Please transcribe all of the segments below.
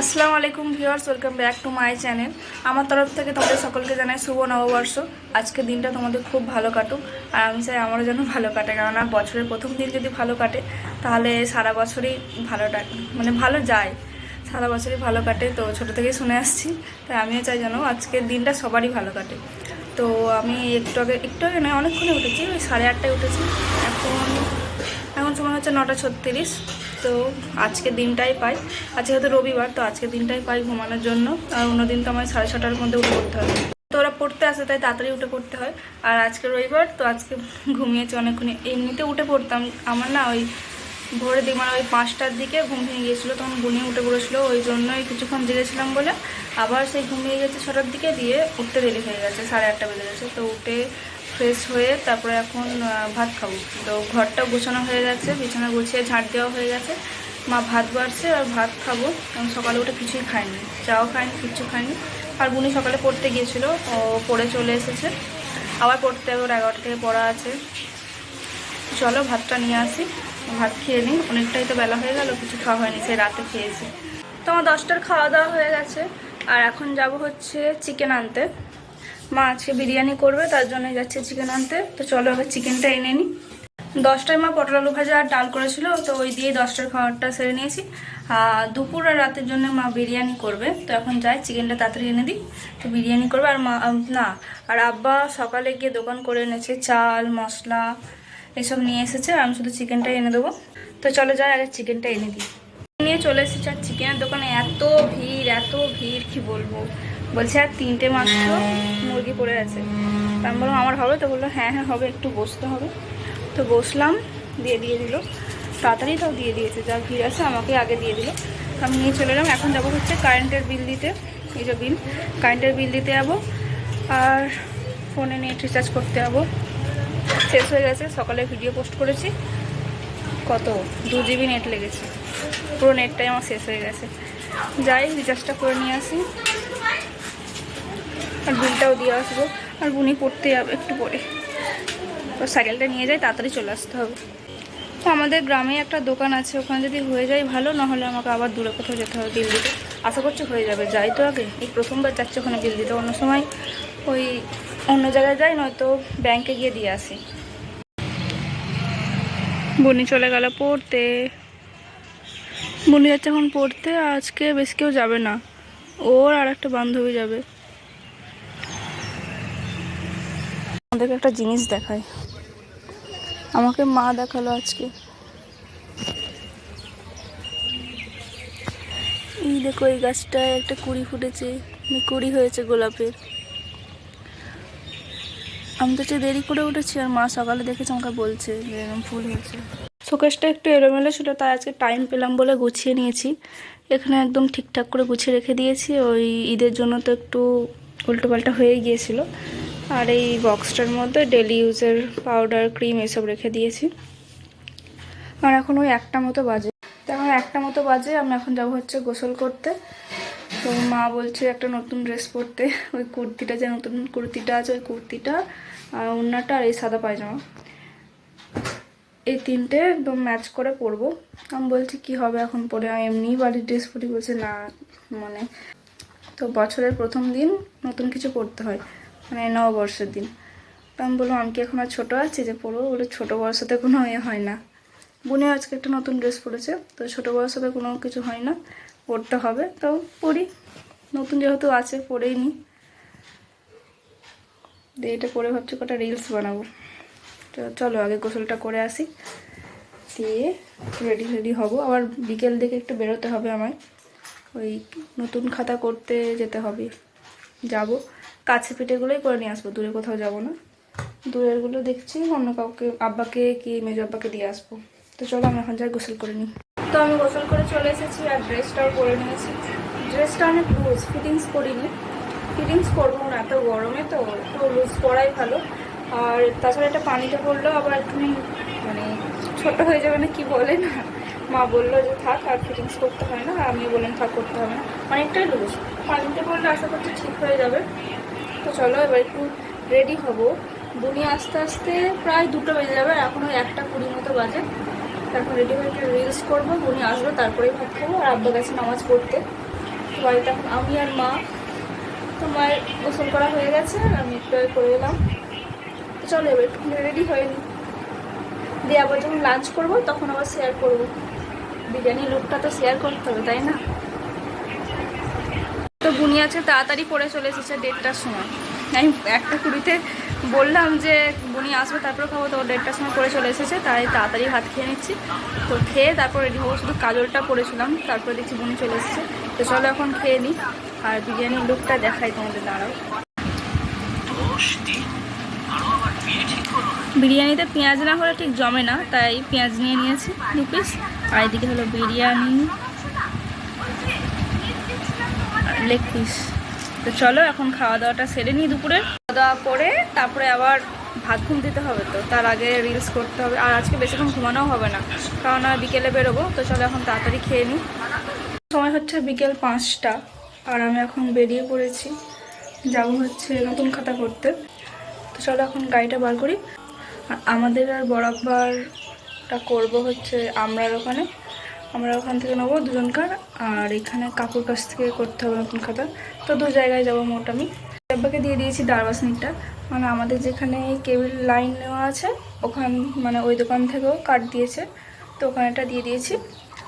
আসসালামু আলাইকুম viewers, welcome back to my channel. আমার তরফ থেকে তোমাদের সকলকে জানাই শুভ নববর্ষ। আজকের দিনটা তোমাদের খুব ভালো কাটুক, আর আমি চাই আমারও যেন ভালো কাটে। কেননা বছরের প্রথম দিন যদি ভালো কাটে, তাহলে সারা বছরই ভালো কাটে মানে ভালো যায়। সারা বছরই ভালো কাটে, তো ছোটো থেকেই শুনে আসছি। তাই আমিও চাই যেন আজকের দিনটা সবারই ভালো কাটে। তো আমি একটু আগে একটু আগে নয়, অনেকক্ষণে উঠেছি, ওই সাড়ে আটটায় উঠেছি। এখন এখন সময় হচ্ছে নটা ছত্রিশ। তো আজকে দিনটাই পাই। আজকে হয়তো রবিবার, তো আজকে দিনটাই পাই ঘুমানোর জন্য। আর অন্যদিন তো আমার সাড়ে ছটার মধ্যে উঠে পড়তে হবে। তো ওরা পড়তে আসে, তাই তাড়াতাড়ি উঠে পড়তে হয়। আর আজকে রবিবার, তো আজকে ঘুমিয়েছি অনেকক্ষণ। এমনিতে উঠে পড়তাম। আমার না ওই ভোরের দিকে মানে ওই পাঁচটার দিকে ঘুম ভেঙে গিয়েছিল, তখন বুনিয়ে উঠে পড়েছিলো। ওই জন্যই কিছুক্ষণ জেগেছিলাম বলে আবার সেই ঘুমিয়ে গেছে ছটার দিকে দিয়ে উঠতে দেরি হয়ে গেছে, সাড়ে আটটা বেজে গেছে। তো উঠে ফ্রেশ হয়ে তারপরে এখন ভাত খাব। তো ঘরটা গোছানো হয়ে গেছে, বিছানা গুছিয়ে ঝাঁট দেওয়া হয়ে গেছে। মা ভাত বাড়ছে আর ভাত খাব। কারণ সকালে উঠে কিছুই খাইনি, চাও খাইনি, কিচ্ছু খাইনি। আর বুনি সকালে পড়তে গিয়েছিল, ও পড়ে চলে এসেছে। আবার পড়তে হবে, ওর এগারোটা থেকে পড়া আছে। চলো ভাতটা নিয়ে আসি, ভাত খেয়ে নিই। অনেকটাই তো বেলা হয়ে গেল, কিছু খাওয়া হয়নি সে রাতে খেয়েছি। তো আমার দশটার খাওয়া দাওয়া হয়ে গেছে। আর এখন যাব হচ্ছে চিকেন আনতে। মা আজকে বিরিয়ানি করবে, তার জন্য যাচ্ছে চিকেন আনতে। তো চলো আগে চিকেনটা এনে নিই দশটায় মা পটল আলু ভাজা আর ডাল করেছিল, তো ওই দিয়ে দশটার খাবারটা সেরে নিয়েছি। আর দুপুর আর রাতের জন্য মা বিরিয়ানি করবে, তো এখন যাই চিকেনটা তাড়াতাড়ি এনে দিই। তো বিরিয়ানি করবে, আর মা না, আর আব্বা সকালে গিয়ে দোকান করে এনেছে চাল, মশলা, এসব নিয়ে এসেছে, আর আমি শুধু চিকেনটাই এনে দেবো। তো চলো যাই, আগে চিকেনটা এনে দিই। নিয়ে চলে এসেছি আর চিকেনের দোকানে। এত ভিড় এত ভিড়, কি বলব? বলছে, আর তিনটে মাত্র মুরগি পড়ে আছে। আমি বললাম, আমার হবে? তো বলল হ্যাঁ হ্যাঁ হবে, একটু বসতে হবে। তো বসলাম, দিয়ে দিয়ে দিল। তাড়াতাড়ি তাও দিয়ে দিয়েছে, যা ভিড় আছে আমাকে আগে দিয়ে দিল। আমি নিয়ে চলে এলাম, এখন যাব হচ্ছে কারেন্টের বিল দিতে, এই যে বিল। কারেন্টের বিল দিতে যাব, আর ফোনে নেট রিচার্জ করতে যাব। শেষ হয়ে গেছে, সকালে ভিডিও পোস্ট করেছি। কত? দু জিবি নেট লেগেছে। পুরো নেটটাই আমার শেষ হয়ে গেছে। যাই রিচার্জটা করে নিয়ে আসি। আর বিলটাও দিয়ে আসব। আর বুনি পড়তে যাবে একটু পরে। তো সাইকেলটা নিয়ে যাই, তাড়াতাড়ি চলে আসতে হবে। তো আমাদের গ্রামে একটা দোকান আছে, ওখানে যদি হয়ে যায় ভালো, নাহলে আমাকে আবার দূরে কোথাও যেতে হবে বিল দিতে। আশা করছি হয়ে যাবে, যাই তো আগে। এই প্রথমবার যাচ্ছে ওখানে বিল দিতে। অন্য সময় ওই অন্য জায়গায় যাই, নয়তো ব্যাংকে গিয়ে দিয়ে আসি। বুনি চলে গেল পড়তে। বুনি যাচ্ছে এখন পড়তে, আজকে বেশ কেউ যাবে না। ওর আর একটা বান্ধবী যাবে। আমাদেরকে একটা জিনিস দেখাই। আমাকে মা দেখাল আজকে। এই দেখো, এই গাছটায় একটা কুড়ি ফুটেছে মানে কুড়ি হয়েছে গোলাপের। আমি তো দেরি করে উঠেছি, আর মা সকালে দেখেছে, আমাকে বলছে যে এরকম ফুল হয়েছে। শোকেসটা একটু এলোমেলো ছিল, তাই আজকে টাইম পেলাম বলে গুছিয়ে নিয়েছি। এখানে একদম ঠিকঠাক করে গুছিয়ে রেখে দিয়েছি, ওই ঈদের জন্য তো একটু উল্টোপাল্টা হয়ে গিয়েছিল। আর এই বক্সটার মধ্যে ডেলি ইউজের পাউডার ক্রিম এসব রেখে দিয়েছি। আর এখন ওই একটা মতো বাজে। এখন একটা মতো বাজে আমি এখন যাব হচ্ছে গোসল করতে। তো মা বলছে একটা নতুন ড্রেস পরতে। ওই কুর্তিটা যে নতুন কুর্তিটা আছে, ওই কুর্তিটা আর ওড়নাটা আর এই সাদা পায়জামা। এই তিনটে একদম ম্যাচ করে পরবো। আমি বলছি, কি হবে এখন পরে? আমি এমনিই বাড়ির ড্রেস পরি। বলছে, না মানে তো বছরের প্রথম দিন নতুন কিছু পরতে হয়। মানে নববর্ষের দিন। তো আমি বললাম, আমি কি এখন আর ছোটো আছি যে পরবো বলে, ছোটো বয়সতে কোনো ইয়ে হয় না। বোনে আজকে একটা নতুন ড্রেস পরেছে, তো ছোটো বয়সতে কোনো কিছু হয় না, পরতে হবে। তো পরি, নতুন যেহেতু আছে, পরেই নি। দিয়ে এটা পরে ভাবছি কটা রিলস বানাবো। তো চলো, আগে গোসলটা করে আসি। দিয়ে রেডি রেডি হব। আবার বিকেল দিকে একটু বেরোতে হবে আমায়। ওই নতুন খাতা করতে যেতে হবে। যাব। কাছে পিঠেগুলোই করে নিয়ে আসব, দূরে কোথাও যাব না। দূরেরগুলো দেখছি, অন্য কাউকে, আব্বাকে কি মেজো আব্বাকে দিয়ে আসব। তো চলো আমি এখন যাই গোসল করে নিই। তো আমি গোসল করে চলে এসেছি আর ড্রেসটাও পরে নিয়েছি। ড্রেসটা অনেক লুজ ফিটিংস করিনি। ফিটিংস করব না, এত গরমে তো, একটু লুজ পরাই ভালো। আর তাছাড়া এটা পানিতে পড়লেও আবার তুমি মানে ছোট হয়ে যাবে না, কি বলে না? মা বলল যে থাক, আর ফিটিংস করতে হয় না, আর আমি বললাম থাক, করতে হবে না। অনেকটাই লুজ পানিতে পড়লে আশা করছি ঠিক হয়ে যাবে। তো চলো এবার একটু রেডি হব। বুনি আস্তে আস্তে প্রায় দুটো বেজে যাবে এখন ওই একটা কুড়ি মতো বাজে। তারপর রেডি হয়ে একটা রিলস করব বুনি আসবে তারপরেই ভাত খাব, আর আব্বা গেছে নামাজ পড়তে। বাড়িতে এখন আমি আর মা। তো মায়ের গোসল করা হয়ে গেছে, আর আমি একটু করে এলাম। তো চলো এবার একটু রেডি হয়ে হয়নি দিয়ে আবার যখন লাঞ্চ করব, তখন আবার শেয়ার করব। বিরিয়ানি লুকটা তো শেয়ার করতে হবে, তাই না? তো বুনি আছে, তাড়াতাড়ি পড়ে চলে এসেছে দেড়টার সময়। আমি একটা কুড়িতে বললাম যে বুনি আসবে, তারপরে খাব, তো দেড়টার সময় পড়ে চলে এসেছে, তাই তাড়াতাড়ি ভাত খেয়ে নিচ্ছি। তো খেয়ে তারপর রেডি হব, শুধু কাজলটা পরেছিলাম তারপরে দেখছি বুনি চলে এসেছে। তো চলো এখন খেয়ে নিই আর বিরিয়ানির লুকটা দেখাই তোমাদের, দাঁড়াও। বিরিয়ানিতে পেঁয়াজ না হলে ঠিক জমে না, তাই পেঁয়াজ নিয়ে নিয়েছি দু পিস আর এদিকে হলো বিরিয়ানি। লেগ পিস তো চলো, এখন খাওয়া দাওয়াটা সেরে নিই দুপুরে। খাওয়া দাওয়া করে তারপরে আবার ভাত ঘুম দিতে হবে তো, তার আগে রিলস করতে হবে। আর আজকে বেশিক্ষণ ঘুমানোও হবে না, কারণ আর বিকেলে বেরোবো। তো চলো, এখন তাড়াতাড়ি খেয়ে নিই। সময় হচ্ছে বিকেল পাঁচটা, আর আমি এখন বেরিয়ে পড়েছি। যাব হচ্ছে নতুন খাতা করতে তো চলো, এখন গাড়িটা বার করি। আমাদের আর বরাবরটা করব হচ্ছে আমরা ওখানে। আমরা ওখান থেকে নেব দুজনকার, আর এখানে কাকুর কাছ থেকে করতে হবে নতুন খাতা। তো দু জায়গায় যাব মোট আমি। আব্বাকে দিয়ে দিয়েছি দারবাসনিকটা মানে আমাদের যেখানে কেবিল লাইন নেওয়া আছে, ওখান মানে ওই দোকান থেকেও কার্ড দিয়েছে। তো ওখানেটা দিয়ে দিয়েছি।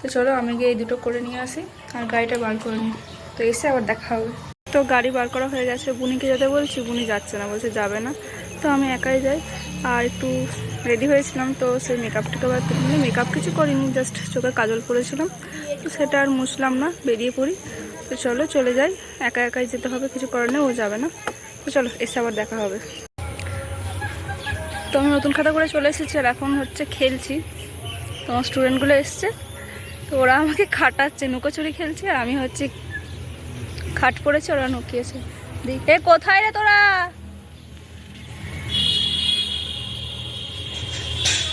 তো চলো আমি গিয়ে এই দুটো করে নিয়ে আসি, আর গাড়িটা বার করে নিই। তো এসে আবার দেখা হবে। তো গাড়ি বার করা হয়ে গেছে। বুনিকে যেতে বলছি, বুনি যাচ্ছে না, বলছে যাবে না। তো আমি একাই যাই, আর একটু রেডি হয়েছিলাম, তো সেই মেকআপ টেকআপ আর মানে মেকআপ কিছু করিনি জাস্ট চোখে কাজল করেছিলাম তো সেটা আর মুছলাম না, বেরিয়ে পড়ি। তো চলো, চলে যাই। একা একাই যেতে হবে, কিছু করার নেই, ও যাবে না। তো চলো, এসে আবার দেখা হবে। তো আমি নতুন খাতা করে চলে এসেছি, আর এখন হচ্ছে খেলছি। তোমার স্টুডেন্টগুলো এসছে। তো ওরা আমাকে খাটাচ্ছে লুকোচুরি খেলছে, আর আমি হচ্ছে খাট পড়েছে ওরা নুকিয়েছে। এ, কোথায় রে তোরা?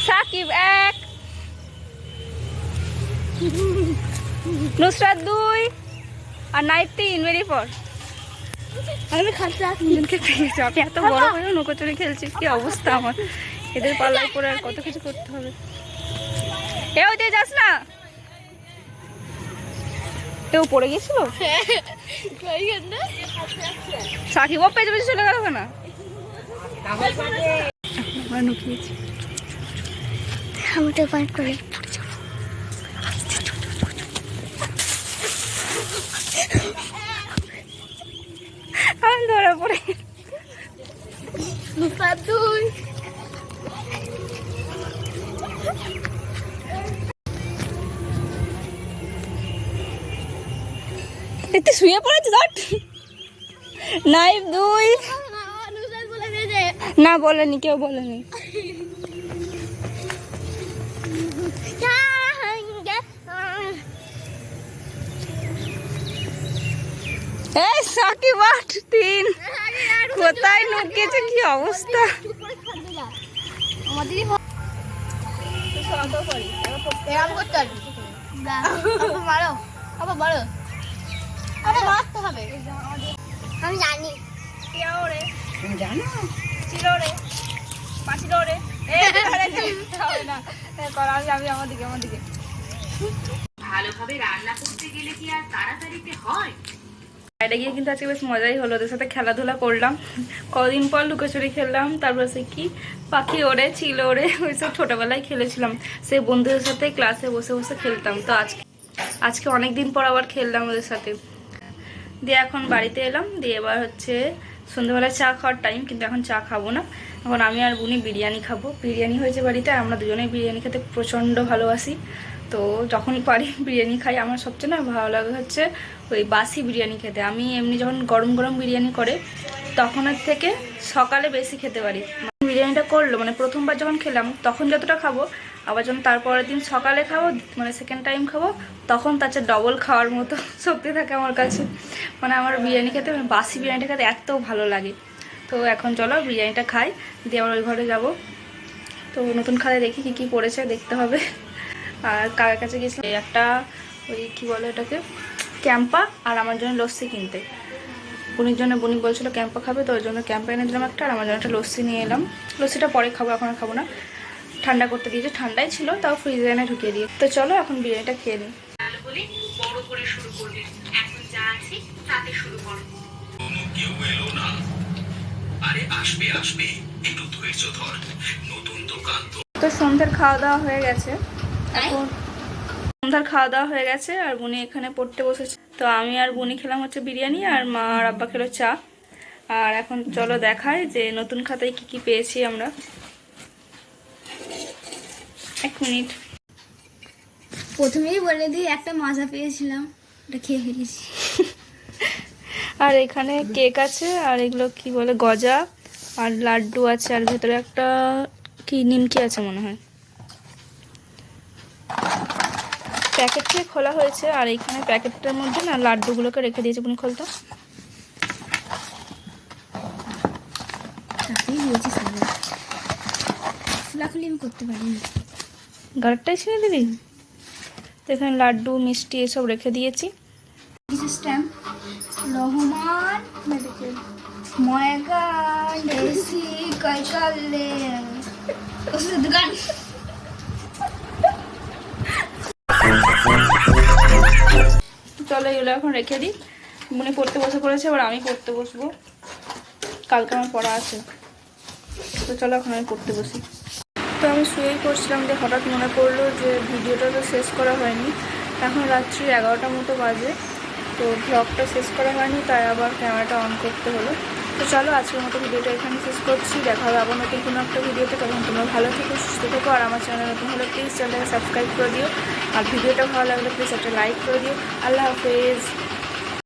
সাকিব এক। নুসরাত দুই আর নাইট তিন মেরি পর আমি তিনজনকে পেয়েছি আমি এত বড় হয়েও নৌকোচুরি খেলছি কি অবস্থা আমার? এদের পাল্লার পরে আর কত কিছু করতে হবে। এ ওইতে যাস না। কেউ পড়ে গেছিল? সাকিব ও পেছনে চলে গেল কেন? আমরা আমাকে বার করে আমি ধরা পড়ে দুই। এতে শুয়ে পড়েছে ধর। নাইফ দুই। না বলেনি কেউ বলেনি। এই সাকিব আট তিন। কোথায় নুকিয়েছে কি অবস্থা? আমি জানি জানো ছিল রে পাঁচিল রে ভালোভাবে রান্না করতে গেলে কি আর তাড়াতাড়িতে হয়? বাইরে গিয়ে কিন্তু আজকে বেশ মজাই হলো। ওদের সাথে খেলাধুলা করলাম। কদিন পর লুকোচুরি খেললাম। তারপর সে কি? পাখি ওড়ে ছিল ওড়ে। ওইসব ছোটোবেলায় খেলেছিলাম। সেই বন্ধুদের সাথে ক্লাসে বসে বসে খেলতাম। তো আজকে আজকে অনেক দিন পর আবার খেললাম ওদের সাথে। দিয়ে এখন বাড়িতে এলাম। দিয়ে এবার হচ্ছে সন্ধ্যেবেলায় চা খাওয়ার টাইম কিন্তু এখন চা খাব না। এখন আমি আর বুনি বিরিয়ানি খাব। বিরিয়ানি হয়েছে বাড়িতে। আমরা দুজনেই বিরিয়ানি খেতে প্রচণ্ড ভালোবাসি। তো যখনই পারি বিরিয়ানি খাই, আমার সবচেয়ে না ভালো লাগে হচ্ছে ওই বাসি বিরিয়ানি খেতে। আমি এমনি যখন গরম গরম বিরিয়ানি করে তখনের থেকে সকালে বেশি খেতে পারি। বিরিয়ানিটা করল মানে প্রথমবার যখন খেলাম, তখন যতটা খাব, আবার যখন তারপরের দিন সকালে খাব মানে সেকেন্ড টাইম খাব, তখন তার চেয়ে ডবল খাওয়ার মতো শক্তি থাকে আমার কাছে। মানে আমার বিরিয়ানি খেতে মানে বাসি বিরিয়ানিটা খেতে এত ভালো লাগে। তো এখন চলো বিরিয়ানিটা খাই, দিয়ে আবার ওই ঘরে যাব। তো নতুন খালে দেখি কী কী পড়েছে, দেখতে হবে। আর কার কাছে গেছিলাম একটা ওই কী বলে এটাকে ক্যাম্পা আর আমার জন্য লস্যি কিনতে। বুনির জন্য বুনি বলছিল ক্যাম্পা খাবে তো ওই জন্য ক্যাম্পা এনে দিলাম একটা আর আমার জন্য একটা লস্যি নিয়ে এলাম। লস্যিটা পরে খাব এখন আর খাব না। ঠান্ডা করতে দিয়েছে ঠান্ডাই ছিল তাও ফ্রিজে এনে ঢুকিয়ে দিয়ে। তো চলো এখন বিরিয়ানিটা খেয়ে নিই। বলে বড় করে শুরু করবে। এখন যা আছে শুরু করো। কোনো কেউ এলো না। আরে আসবে আসবে। একটু ধৈর্য ধর। নতুন দোকান তো তো সন্ধ্যের খাওয়া দাওয়া হয়ে গেছে। এখন সন্ধ্যার খাওয়া দাওয়া হয়ে গেছে আর বুনি এখানে পড়তে বসেছে। তো আমি আর বুনি খেলাম হচ্ছে বিরিয়ানি আর মা আর আব্বা খেলো চা। আর এখন চলো দেখাই যে নতুন খাতায় কি কি পেয়েছি আমরা। এক মিনিট। প্রথমেই বলে দিই একটা মাজা পেয়েছিলাম। ওটা খেয়ে ফেলেছি। আর এখানে কেক আছে আর এগুলো কি বলে গজা। আর লাড্ডু আছে আর ভেতরে একটা কি নিমকি আছে মনে হয়। প্যাকেটটা খোলা হয়েছে আর এখানে প্যাকেটটার মধ্যে না লাড্ডুগুলোকে রেখে দিয়েছে আপনি খোলটা। খোলাখুলি আমি করতে পারিনি গাড়টাই ছিঁড়ে দিবি? তো এখানে লাড্ডু মিষ্টি এসব রেখে দিয়েছি। স্ট্যাম্প রহমান মেডিকেল ময়গান দেশি কৈকালে ওষুধ দোকান চলো এগুলো এখন রেখে দিই। মনে পড়তে বসে পড়েছে, এবার আমি পড়তে বসবো। কালকে আমার পড়া আছে। তো চলো এখন আমি পড়তে বসি। তো আমি শুয়েই করছিলাম যে হঠাৎ মনে পড়ল যে ভিডিওটা তো শেষ করা হয়নি। এখন রাত্রি এগারোটা মতো বাজে। তো ব্লগটা শেষ করা হয়নি, তাই আবার ক্যামেরাটা অন করতে হলো। তো চলো, আজকের মতো ভিডিওটা এখানে শেষ করছি। দেখা হবে আবার নতুন কোনো একটা ভিডিওতে। তখন তোমরা ভালো থেকো, সুস্থ থেকো, আর আমার চ্যানেল নতুন হলে প্লিজ চ্যানেলটাকে সাবস্ক্রাইব করে দিও। আর ভিডিওটা ভালো লাগলে প্লিজ একটা লাইক করে দিও। আল্লাহ হাফেজ।